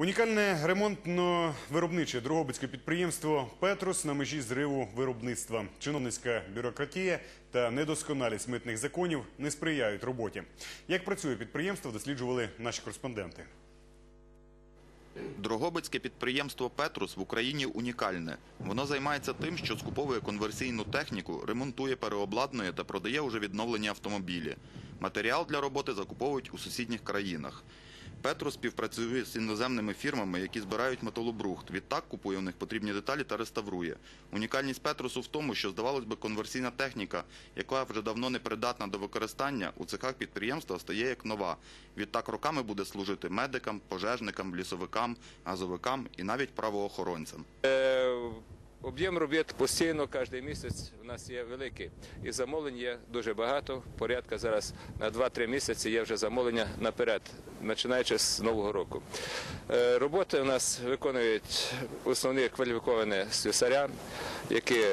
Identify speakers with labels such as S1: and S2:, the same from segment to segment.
S1: Унікальне ремонтно-виробниче Дрогобицьке підприємство Петрос на межі зриву виробництва. Чиновницька бюрократія та недосконалість митних законів не сприяють роботі. Як працює підприємство, досліджували наші кореспонденти.
S2: Дрогобицьке підприємство Петрус в Україні унікальне. Воно займається тим, що скуповує конверсійну техніку, ремонтує, переобладнує та продає уже відновлені автомобілі. Матеріал для роботи закуповують у сусідніх країнах. Петрус співпрацює з іноземними фірмами, які збирають металобрухт. Відтак купує у них потрібні деталі та реставрує. Унікальність Петрусу в тому, що, здавалось би, конверсійна техніка, яка вже давно не придатна до використання, у цехах підприємства стає як нова. Відтак роками буде служити медикам, пожежникам, лісовикам, газовикам і навіть правоохоронцям.
S3: Об'єм робіт постійно кожен місяць у нас є великий. І замовлень є дуже багато. Порядка зараз на 2-3 місяці є вже замовлення наперед, починаючи з нового року. Е, Роботи у нас виконують основні кваліфіковані слюсаря, які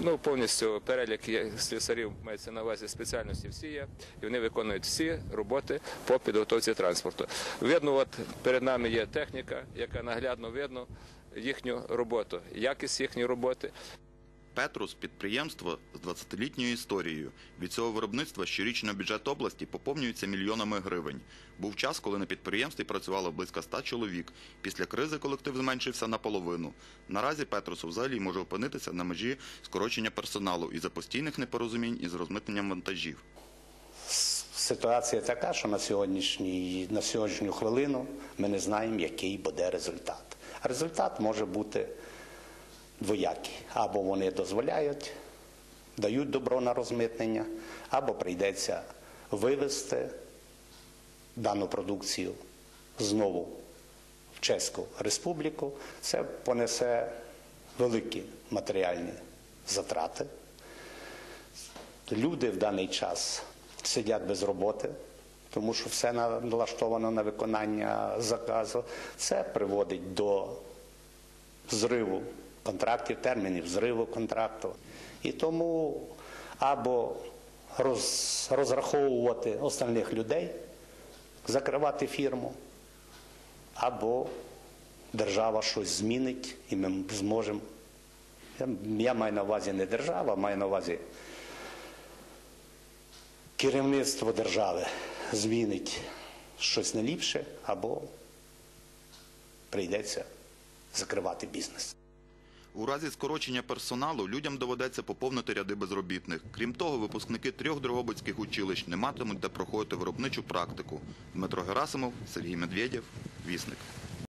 S3: ну, повністю перелік слюсарів мається на увазі спеціальності всі є, і вони виконують всі роботи по підготовці транспорту. Видно, от перед нами є техніка, яка наглядно видно їхню роботу, якість їхньої роботи.
S2: Петрус – підприємство з 20-літньою історією. Від цього виробництва щорічно бюджет області поповнюється мільйонами гривень. Був час, коли на підприємстві працювало близько 100 чоловік. Після кризи колектив зменшився наполовину. Наразі Петрусу взагалі може опинитися на межі скорочення персоналу із-за постійних непорозумінь із розмитненням вантажів.
S4: Ситуація така, що на, сьогоднішній, на сьогоднішню хвилину ми не знаємо, який буде результат. Результат може бути двоякий. Або вони дозволяють, дають добро на розмитнення, або прийдеться вивезти дану продукцію знову в Чеську Республіку. Це понесе великі матеріальні затрати. Люди в даний час сидять без роботи, тому що все налаштовано на виконання заказу. Це приводить до зриву контрактів, термінів зриву контракту. І тому або роз, розраховувати остальних людей, закривати фірму, або держава щось змінить, і ми зможемо. Я, маю на увазі не держава, маю на увазі керівництво держави змінить щось наліпше або прийдеться закривати бізнес.
S2: У разі скорочення персоналу людям доведеться поповнити ряди безробітних. Крім того, випускники трьох дрогобицьких училищ не матимуть де проходити виробничу практику. Дмитро Герасимов, Сергій Медведєв, Вісник.